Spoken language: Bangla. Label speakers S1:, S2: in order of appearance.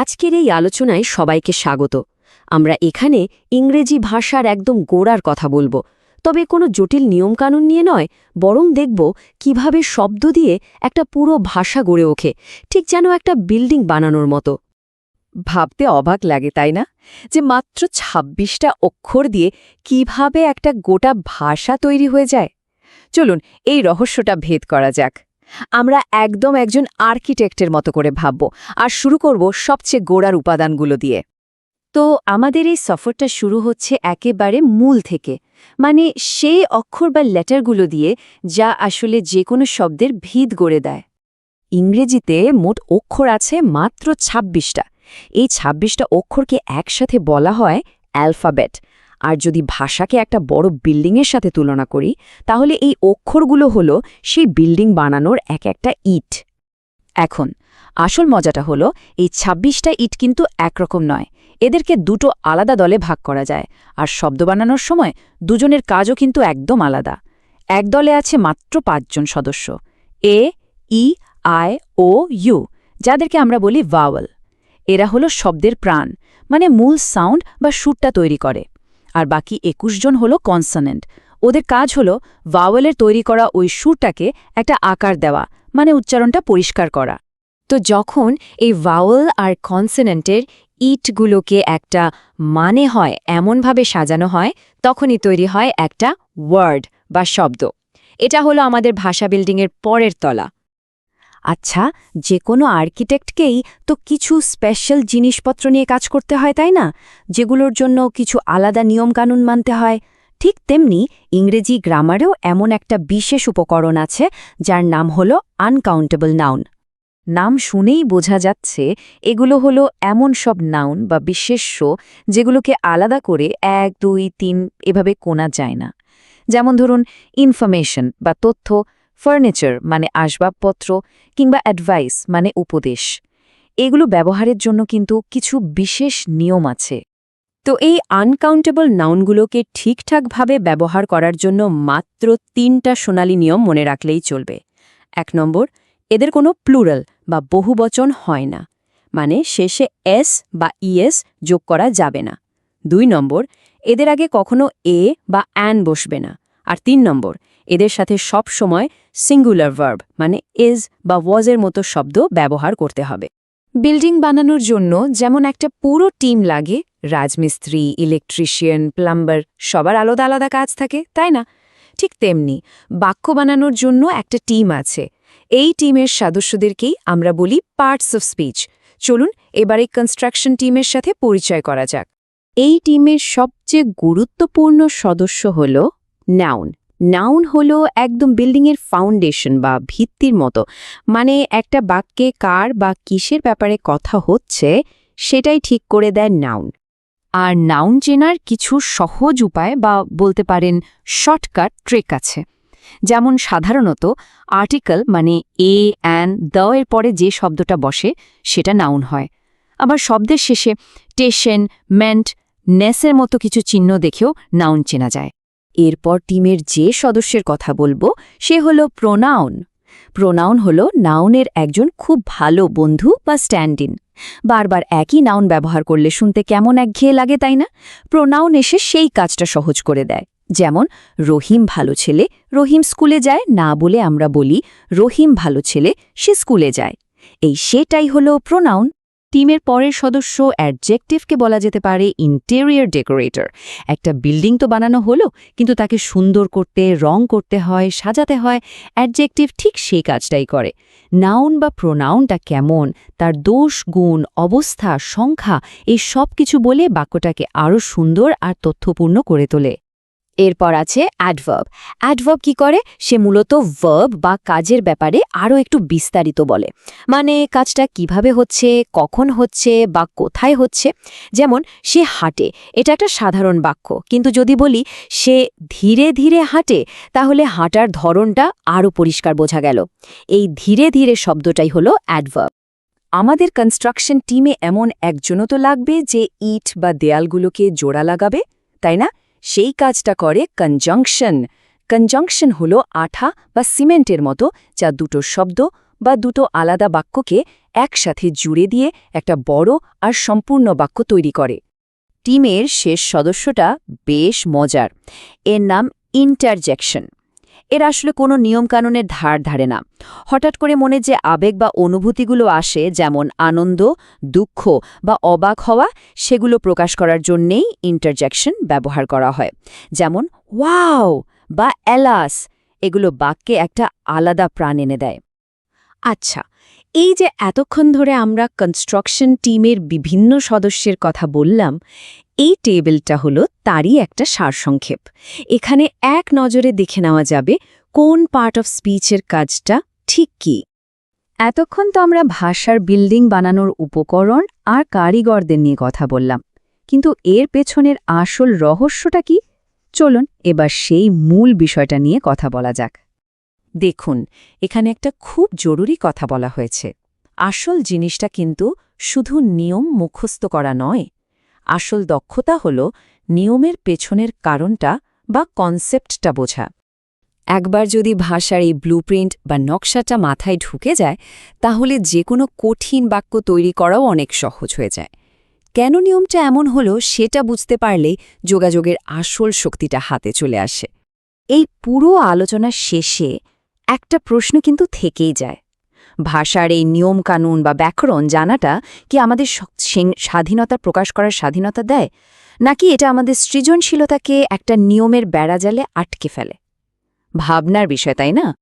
S1: আজকের এই আলোচনায় সবাইকে স্বাগত। আমরা এখানে ইংরেজি ভাষার একদম গোড়ার কথা বলব। তবে কোনো জটিল নিয়মকানুন নিয়ে নয়, বরং দেখব কীভাবে শব্দ দিয়ে একটা পুরো ভাষা গড়ে ওঠে, ঠিক যেন একটা বিল্ডিং বানানোর মতো।
S2: ভাবতে অবাক লাগে, তাই না? যে মাত্র ২৬টা অক্ষর দিয়ে কীভাবে একটা গোটা ভাষা তৈরি হয়ে যায়। চলুন এই রহস্যটা ভেদ করা যাক। আমরা একদম একজন আর্কিটেক্টের মতো করে ভাবব আর শুরু করব সবচেয়ে গোড়ার উপাদানগুলো দিয়ে।
S1: তো আমাদের এই সফরটা শুরু হচ্ছে একেবারে মূল থেকে মানে সেই অক্ষর বা লেটারগুলো দিয়ে যা আসলে যে কোনো শব্দের ভিত গড়ে দেয়।
S2: ইংরেজিতে মোট অক্ষর আছে মাত্র ২৬টা এই ২৬টা অক্ষরকে একসাথে বলা হয় অ্যালফাবেট আর যদি ভাষাকে একটা বড় বিল্ডিংয়ের সাথে তুলনা করি, তাহলে এই অক্ষরগুলো হলো সেই বিল্ডিং বানানোর এক একটা ইট। এখন, আসল মজাটা হলো এই ২৬টা ইট কিন্তু একরকম নয়। এদেরকে দুটো আলাদা দলে ভাগ করা যায়, আর শব্দ বানানোর সময় দুজনের কাজও কিন্তু একদম আলাদা। এক দলে আছে মাত্র পাঁচজন সদস্য। এ, ই, আই, ও, ইউ, যাদেরকে আমরা বলি ভাওয়াল। এরা হলো শব্দের প্রাণ মানে মূল সাউন্ড বা সুরটা তৈরি করে। আর বাকি একুশ জন হলো কনসনেন্ট। ওদের কাজ হলো ভাওয়েলের তৈরি করা ওই সুরটাকে একটা আকার দেওয়া মানে উচ্চারণটা পরিষ্কার করা।
S1: তো যখন এই ভাওয়েল আর কনসনেন্টের ইটগুলোকে একটা মানে হয়, এমনভাবে সাজানো হয়, তখনই তৈরি হয় একটা ওয়ার্ড বা শব্দ। এটা হলো আমাদের ভাষা বিল্ডিংয়ের পরের তলা।
S2: আচ্ছা যে কোনো আর্কিটেক্টকেই তো কিছু স্পেশাল জিনিসপত্র নিয়ে কাজ করতে হয়, তাই না? যেগুলোর জন্য কিছু আলাদা নিয়মকানুন মানতে হয়। ঠিক তেমনি ইংরেজি গ্রামারেও এমন একটা বিশেষ উপকরণ আছে, যার নাম হল আনকাউন্টেবল নাউন। নাম শুনেই বোঝা যাচ্ছে এগুলো হলো এমন সব নাউন বা বিশেষ্য যেগুলোকে আলাদা করে এক, দুই, তিন এভাবে কোনা যায় না। যেমন ধরুন, ইনফরমেশন বা তথ্য ফার্নিচার মানে আসবাবপত্র কিংবা অ্যাডভাইস মানে উপদেশ। এগুলো ব্যবহারের জন্য কিন্তু কিছু বিশেষ নিয়ম আছে।
S1: তো এই আনকাউন্টেবল নাউনগুলোকে ঠিকঠাকভাবে ব্যবহার করার জন্য মাত্র তিনটা সোনালি নিয়ম মনে রাখলেই চলবে। এক নম্বর, এদের কোনো প্লুরাল বা বহুবচন হয় না। মানে শেষে এস বা ইএস যোগ করা যাবে না। দুই নম্বর, এদের আগে কখনো এ বা অ্যান বসবে না। আর তিন নম্বর এদের সাথে সব সময় সিঙ্গুলার ভার্ব মানে ইজ বা ওয়াজের মতো শব্দ ব্যবহার করতে হবে।
S2: বিল্ডিং বানানোর জন্য যেমন একটা পুরো টিম লাগে, রাজমিস্ত্রি ইলেকট্রিশিয়ান প্লাম্বার সবার আলাদা আলাদা কাজ থাকে, তাই না? ঠিক তেমনি বাক্য বানানোর জন্য একটা টিম আছে। এই টিমের সদস্যদেরকেই আমরা বলি পার্টস অফ স্পিচ চলুন এবারে কনস্ট্রাকশন টিমের সাথে পরিচয় করা যাক।
S1: এই টিমের সবচেয়ে গুরুত্বপূর্ণ সদস্য হল নাউন নাউন হল একদম বিল্ডিংয়ের ফাউন্ডেশন বা ভিত্তির মতো। মানে একটা বাক্যে কার বা কিসের ব্যাপারে কথা হচ্ছে, সেটাই ঠিক করে দেয় নাউন।
S2: আর নাউন চেনার কিছু সহজ উপায় বা বলতে পারেন শর্টকাট ট্রেক আছে। যেমন সাধারণত আর্টিকেল মানে এ, অ্যান দ এর পরে যে শব্দটা বসে, সেটা নাউন হয়। আবার শব্দের শেষে টেশন মেন্ট নেসের মতো কিছু চিহ্ন দেখেও নাউন চেনা যায়। এরপর টিমের যে সদস্যের কথা বলব, সে হল প্রোনাউন। প্রোনাউন হল নাউনের একজন খুব ভালো বন্ধু বা স্ট্যান্ড ইন বারবার একই নাউন ব্যবহার করলে শুনতে কেমন একঘেয়ে লাগে, তাই না? প্রোনাউন এসে সেই কাজটা সহজ করে দেয়। যেমন, রহিম ভালো ছেলে, রহিম স্কুলে যায়, না বলে আমরা বলি, রহিম ভালো ছেলে, সে স্কুলে যায়। এই সেটাই হলো প্রোনাউন। টিমের পরের সদস্য অ্যাডজেক্টিভকে বলা যেতে পারে ইন্টেরিয়ার ডেকোরেটর একটা বিল্ডিং তো বানানো হলো, কিন্তু তাকে সুন্দর করতে, রং করতে হয়, সাজাতে হয়, অ্যাডজেক্টিভ ঠিক সেই কাজটাই করে। নাউন বা প্রোনাউনটা কেমন, তার দোষ, গুণ, অবস্থা, সংখ্যা, এই সব কিছু বলে বাক্যটাকে আরও সুন্দর আর তথ্যপূর্ণ করে তোলে। এরপর আছে অ্যাডভার্ব অ্যাডভার্ব কি করে? সে মূলত ভার্ব বা কাজের ব্যাপারে আরও একটু বিস্তারিত বলে। মানে কাজটা কীভাবে হচ্ছে, কখন হচ্ছে বা কোথায় হচ্ছে। যেমন, সে হাঁটে। এটা একটা সাধারণ বাক্য। কিন্তু যদি বলি, সে ধীরে ধীরে হাঁটে, তাহলে হাঁটার ধরনটা আরও পরিষ্কার বোঝা গেল। এই ধীরে ধীরে শব্দটাই হলো অ্যাডভার্ব আমাদের কনস্ট্রাকশন টিমে এমন একজনও তো লাগবে যে ইট বা দেয়ালগুলোকে জোড়া লাগাবে, তাই না? সেই কাজটা করে কনজাংশন কনজাংশন হল আঠা বা সিমেন্টের মতো, যা দুটো শব্দ
S1: বা দুটো আলাদা বাক্যকে একসাথে জুড়ে দিয়ে একটা বড় আর সম্পূর্ণ বাক্য তৈরি করে। টিমের শেষ সদস্যটা বেশ মজার। এর নাম ইন্টারজেকশন এর আসলে কোনো নিয়মকানুনের ধার ধারে না। হঠাৎ করে মনে যে আবেগ বা অনুভূতিগুলো আসে, যেমন আনন্দ, দুঃখ বা অবাক হওয়া, সেগুলো প্রকাশ করার জন্যেই ইন্টারজেকশন ব্যবহার করা হয়। যেমন, ওয়াও! বা এলাস! এগুলো বাক্যে একটা আলাদা প্রাণ এনে দেয়। আচ্ছা এই যে এতক্ষণ ধরে আমরা কনস্ট্রাকশন টিমের বিভিন্ন সদস্যের কথা বললাম এই টেবিলটা হলো তারই একটা সারসংক্ষেপ। এখানে এক নজরে দেখে নেওয়া যাবে কোন পার্ট অফ স্পিচের কাজটা ঠিক কি।
S2: এতক্ষণ তো আমরা ভাষার বিল্ডিং বানানোর উপকরণ আর কারিগরদের নিয়ে কথা বললাম, কিন্তু এর পেছনের আসল রহস্যটা কি? চলুন এবার সেই মূল বিষয়টা নিয়ে কথা বলা যাক।
S1: দেখুন, এখানে একটা খুব জরুরি কথা বলা হয়েছে। আসল জিনিসটা কিন্তু শুধু নিয়ম মুখস্থ করা নয় আসল দক্ষতা হল নিয়মের পেছনের কারণটা বা কনসেপ্টটা বোঝা। একবার যদি ভাষার এই ব্লুপ্রিন্ট বা নকশাটা মাথায় ঢুকে যায়, তাহলে যে কোনো কঠিন বাক্য তৈরি করাও অনেক সহজ হয়ে যায়। কেন নিয়মটা এমন হলো সেটা বুঝতে পারলে যোগাযোগের আসল শক্তিটা হাতে চলে আসে। এই পুরো আলোচনার শেষে একটা প্রশ্ন কিন্তু থেকেই যায়। ভাষার এই নিয়মকানুন বা ব্যাকরণ জানাটা কি আমাদের স্বাধীনতা প্রকাশ করার স্বাধীনতা দেয়? নাকি এটা আমাদের সৃজনশীলতাকে একটা নিয়মের বেড়াজালে আটকে ফেলে? ভাবনার বিষয়, তাই না?